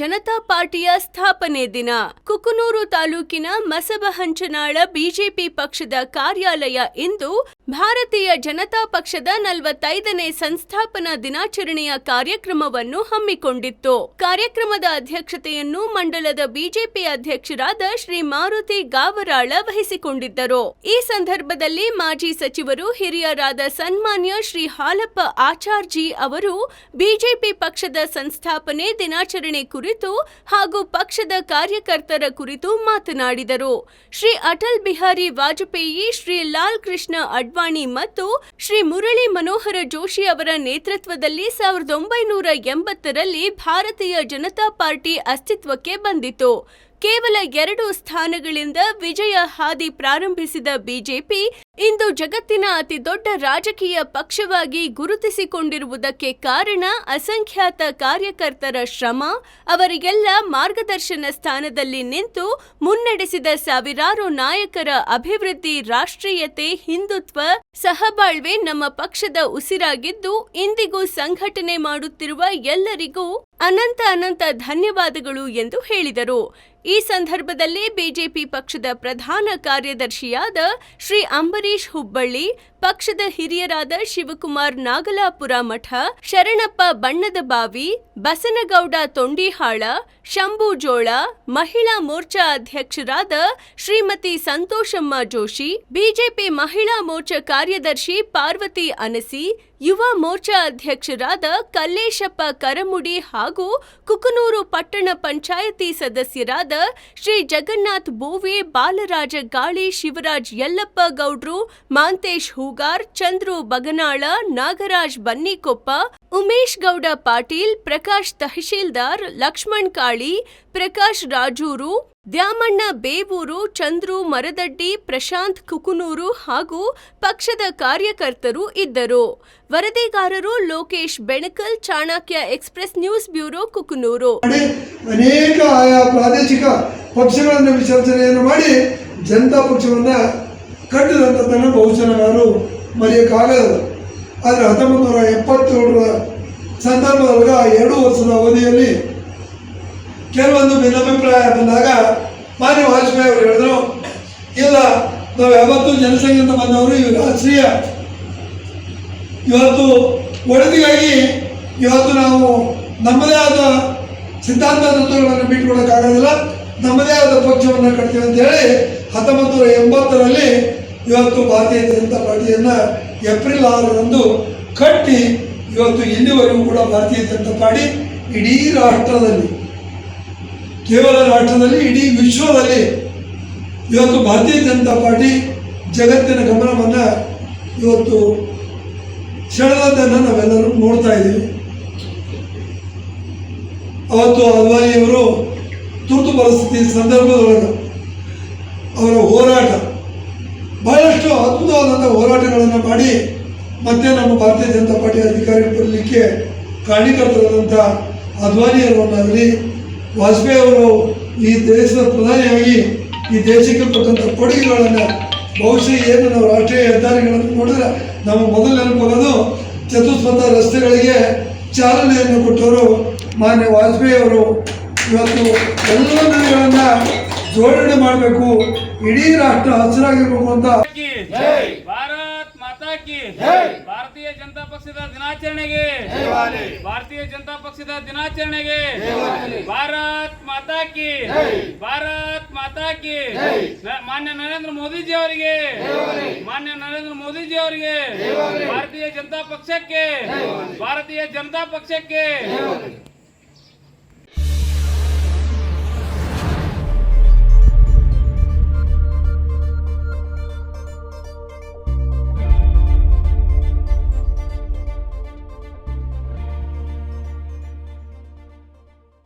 ಜನ ಜನತಾ ಪಾರ್ಟಿಯ ಸ್ಥಾಪನೆ ದಿನ. ಕುಕನೂರು ತಾಲೂಕಿನ ಮಸಬಹಂಚನಾಳ ಬಿಜೆಪಿ ಪಕ್ಷದ ಕಾರ್ಯಾಲಯ ಇಂದು ಭಾರತೀಯ ಜನತಾ ಪಕ್ಷದ ನಲವತ್ತೈದನೇ ಸಂಸ್ಥಾಪನಾ ದಿನಾಚರಣೆಯ ಕಾರ್ಯಕ್ರಮವನ್ನು ಹಮ್ಮಿಕೊಂಡಿತ್ತು. ಕಾರ್ಯಕ್ರಮದ ಅಧ್ಯಕ್ಷತೆಯನ್ನು ಮಂಡಲದ ಬಿಜೆಪಿ ಅಧ್ಯಕ್ಷರಾದ ಶ್ರೀ ಮಾರುತಿ ಗಾವರಾಳ ವಹಿಸಿಕೊಂಡಿದ್ದರು. ಈ ಸಂದರ್ಭದಲ್ಲಿ ಮಾಜಿ ಸಚಿವರು, ಹಿರಿಯರಾದ ಸನ್ಮಾನ್ಯ ಶ್ರೀ ಹಾಲಪ್ಪ ಆಚಾರ್ಜಿ ಅವರು ಬಿಜೆಪಿ ಪಕ್ಷದ ಸಂಸ್ಥಾಪನೆ ದಿನಾಚರಣೆ ಕುರಿತು ಹಾಗೂ ಪಕ್ಷದ ಕಾರ್ಯಕರ್ತರ ಕುರಿತು ಮಾತನಾಡಿದರು. ಶ್ರೀ ಅಟಲ್ ಬಿಹಾರಿ ವಾಜಪೇಯಿ, ಶ್ರೀ ಲಾಲ್ ಕೃಷ್ಣ ಅಡ್ವಾಣಿ ಮತ್ತು ಶ್ರೀ ಮುರಳಿ ಮನೋಹರ ಜೋಶಿ ಅವರ ನೇತೃತ್ವದಲ್ಲಿ ಸಾವಿರದ ಒಂಬೈನೂರ ಎಂಬತ್ತರಲ್ಲಿ ಭಾರತೀಯ ಜನತಾ ಪಾರ್ಟಿ ಅಸ್ತಿತ್ವಕ್ಕೆ ಬಂದಿತು. ಕೇವಲ ಎರಡು ಸ್ಥಾನಗಳಿಂದ ವಿಜಯ ಹಾದಿ ಪ್ರಾರಂಭಿಸಿದ ಬಿಜೆಪಿ ಇಂದು ಜಗತ್ತಿನ ಅತಿ ದೊಡ್ಡ ರಾಜಕೀಯ ಪಕ್ಷವಾಗಿ ಗುರುತಿಸಿಕೊಂಡಿರುವುದಕ್ಕೆ ಕಾರಣ ಅಸಂಖ್ಯಾತ ಕಾರ್ಯಕರ್ತರ ಶ್ರಮ, ಅವರಿಗೆಲ್ಲ ಮಾರ್ಗದರ್ಶನ ಸ್ಥಾನದಲ್ಲಿ ನಿಂತು ಮುನ್ನಡೆಸಿದ ಸಾವಿರಾರು ನಾಯಕರ ಅಭಿವೃದ್ಧಿ, ರಾಷ್ಟ್ರೀಯತೆ, ಹಿಂದುತ್ವ, ಸಹಬಾಳ್ವೆ ನಮ್ಮ ಪಕ್ಷದ ಉಸಿರಾಗಿದ್ದು ಇಂದಿಗೂ ಸಂಘಟನೆ ಮಾಡುತ್ತಿರುವ ಎಲ್ಲರಿಗೂ ಅನಂತ ಅನಂತ ಧನ್ಯವಾದಗಳು ಎಂದು ಹೇಳಿದರು. ಈ ಸಂದರ್ಭದಲ್ಲಿ ಬಿಜೆಪಿ ಪಕ್ಷದ ಪ್ರಧಾನ ಕಾರ್ಯದರ್ಶಿಯಾದ ಶ್ರೀ ಅಂಬರೀಶ್ ಹುಬ್ಬಳ್ಳಿ ಪಕ್ಷದ ಹಿರಿಯರಾದ ಶಿವಕುಮಾರ್ ನಾಗಲಾಪುರ ಮಠ, ಶರಣಪ್ಪ ಬಣ್ಣದ ಬಾವಿ, ಬಸನಗೌಡ ತೊಂಡಿಹಾಳ, ಶಂಭು ಜೋಳ, ಮಹಿಳಾ ಮೋರ್ಚಾ ಅಧ್ಯಕ್ಷರಾದ ಶ್ರೀಮತಿ ಸಂತೋಷಮ್ಮ ಜೋಶಿ, ಬಿಜೆಪಿ ಮಹಿಳಾ ಮೋರ್ಚಾ ಕಾರ್ಯದರ್ಶಿ ಪಾರ್ವತಿ ಅನಸಿ, ಯುವ ಮೋರ್ಚಾ ಅಧ್ಯಕ್ಷರಾದ ಕಲ್ಲೇಶಪ್ಪ ಕರಮುಡಿ ಹಾಗೂ ಕುಕನೂರು ಪಟ್ಟಣ ಪಂಚಾಯತಿ ಸದಸ್ಯರಾದ ಶ್ರೀ ಜಗನ್ನಾಥ್ ಬೋವೆ ಬಾಲರಾಜ ಗಾಳಿ, ಶಿವರಾಜ್ ಯಲ್ಲಪ್ಪ ಗೌಡ್ರು, ಮಾಂತೇಶ್ ಹೂಗಾರ್ ಚಂದ್ರು ಬಗನಾಳ, ನಾಗರಾಜ್ ಬನ್ನಿಕೊಪ್ಪ, ಉಮೇಶ್ ಗೌಡ ಪಾಟೀಲ್, ಪ್ರಕಾಶ್ ತಹಶೀಲ್ದಾರ್, ಲಕ್ಷ್ಮಣ್ ಕಾಳಿ, ಪ್ರಕಾಶ್ ರಾಜೂರು, ದ್ಯಾಮಣ್ಣ ಬೇವೂರು, ಚಂದ್ರು ಮರದಡ್ಡಿ, ಪ್ರಶಾಂತ್ ಕುಕುನೂರು ಹಾಗೂ ಪಕ್ಷದ ಕಾರ್ಯಕರ್ತರು ಇದ್ದರು. ವರದಿಗಾರರು Lokesh Benakal, Chanakya express news bureau Kukanur. ಅನೇಕ ಆಯಾ ಪ್ರಾದೇಶಿಕ ಪಕ್ಷಗಳನ್ನು ವಿಸರ್ಜನೆಯನ್ನು ಮಾಡಿ ಜನತಾ ಪಕ್ಷವನ್ನು ಕಟ್ಟಿದಂಥದ್ದನ್ನು ಬಹುಶಃ ನಾನು ಮರೆಯೋಕ್ಕಾಗಲ್ಲ ಆದರೆ ಹತ್ತೊಂಬತ್ತು ನೂರ ಎಪ್ಪತ್ತೇಳರ ಸಂದರ್ಭದೊಳಗೆ ಎರಡು ವರ್ಷದ ಅವಧಿಯಲ್ಲಿ ಕೆಲವೊಂದು ಭಿನ್ನಾಭಿಪ್ರಾಯ ಬಂದಾಗ ಮಾನ್ಯ ವಾಜಪೇಯಿ ಅವರು ಹೇಳಿದ್ರು, ಇಲ್ಲ, ನಾವು ಯಾವತ್ತೂ ಜನಸಂಘದಿಂದ ಬಂದವರು ಇವು ರಾಷ್ಟ್ರೀಯ. ಇವತ್ತು ಒಳದಿಗಾಗಿ ಇವತ್ತು ನಾವು ನಮ್ಮದೇ ಆದ ಸಿದ್ಧಾಂತ ತತ್ವಗಳನ್ನು ಬಿಟ್ಕೊಡೋಕ್ಕಾಗೋದಿಲ್ಲ ನಮ್ಮದೇ ಆದ ಪಕ್ಷವನ್ನು ಕಟ್ತೀವಿ ಅಂತ ಹೇಳಿ ಹತ್ತೊಂಬತ್ತು ನೂರ ಎಂಬತ್ತರಲ್ಲಿ ಇವತ್ತು ಭಾರತೀಯ ಜನತಾ ಪಾರ್ಟಿಯನ್ನು ಏಪ್ರಿಲ್ ಆರರಂದು ಕಟ್ಟಿ ಇವತ್ತು ಇಲ್ಲಿವರೆಗೂ ಕೂಡ ಭಾರತೀಯ ಜನತಾ ಪಾರ್ಟಿ ಇಡೀ ರಾಷ್ಟ್ರದಲ್ಲಿ, ಕೇವಲ ರಾಷ್ಟ್ರದಲ್ಲಿ, ಇಡೀ ವಿಶ್ವದಲ್ಲಿ ಇವತ್ತು ಭಾರತೀಯ ಜನತಾ ಪಾರ್ಟಿ ಜಗತ್ತಿನ ಗಮನವನ್ನು ಇವತ್ತು ಸೆಳೆದದ್ದನ್ನು ನಾವೆಲ್ಲರೂ ನೋಡ್ತಾ ಇದ್ದೀವಿ. ಅವತ್ತು ಅದ್ವಾನಿಯವರು ತುರ್ತು ಪರಿಸ್ಥಿತಿ ಸಂದರ್ಭದೊಳಗೆ ಅದ್ಭುತವಾದಂಥ ಹೋರಾಟಗಳನ್ನು ಮಾಡಿ ಮತ್ತೆ ನಮ್ಮ ಭಾರತೀಯ ಜನತಾ ಪಾರ್ಟಿ ಅಧಿಕಾರಿ ಬರಲಿಕ್ಕೆ ಕಾರಣೀಕರ್ತರಾದಂಥ ಅದ್ವಾನಿಯವರನ್ನಾಗಲಿ ವಾಜಪೇಯಿ ಅವರು ಈ ದೇಶದ ಪ್ರಧಾನಿಯಾಗಿ ಈ ದೇಶಕ್ಕೆ ಕೊಟ್ಟಂಥ ಕೊಡುಗೆಗಳನ್ನು ಬಹುಶಃ ಏನು ನಾವು ರಾಷ್ಟ್ರೀಯ ಹೆದ್ದಾರಿಗಳನ್ನು ನೋಡಿದ್ರೆ ನಮ್ಮ ಮೊದಲು ನೆನಪಾಗೋದು ಚತುಸ್ಪಥ ರಸ್ತೆಗಳಿಗೆ ಚಾಲನೆಯನ್ನು ಕೊಟ್ಟವರು ಮಾನ್ಯ ವಾಜಪೇಯಿ ಅವರು. ಇವತ್ತು ಎಲ್ಲ ಜೋಡಣೆ ಮಾಡಬೇಕು, ಇಡೀ ರಾಷ್ಟ್ರ ಹಸಿರಾಗಿರ್ಬೇಕು ಅಂತ ಮಾತಾ ಕಿ ಭಾರತೀಯ ಜನತಾ ಪಕ್ಷದ ದಿನಾಚರಣೆಗೆ ಭಾರತೀಯ ಜನತಾ ಪಕ್ಷದ ದಿನಾಚರಣೆಗೆ ಭಾರತ್ ಮಾತಾ ಕಿ ಭಾರತ್ ಮಾತಾ ಕಿ ಮಾನ್ಯ ನರೇಂದ್ರ ಮೋದಿಜಿ ಅವರಿಗೆ ಮಾನ್ಯ ನರೇಂದ್ರ ಮೋದಿಜಿ ಅವರಿಗೆ ಭಾರತೀಯ ಜನತಾ ಪಕ್ಷಕ್ಕೆ ಭಾರತೀಯ ಜನತಾ ಪಕ್ಷಕ್ಕೆ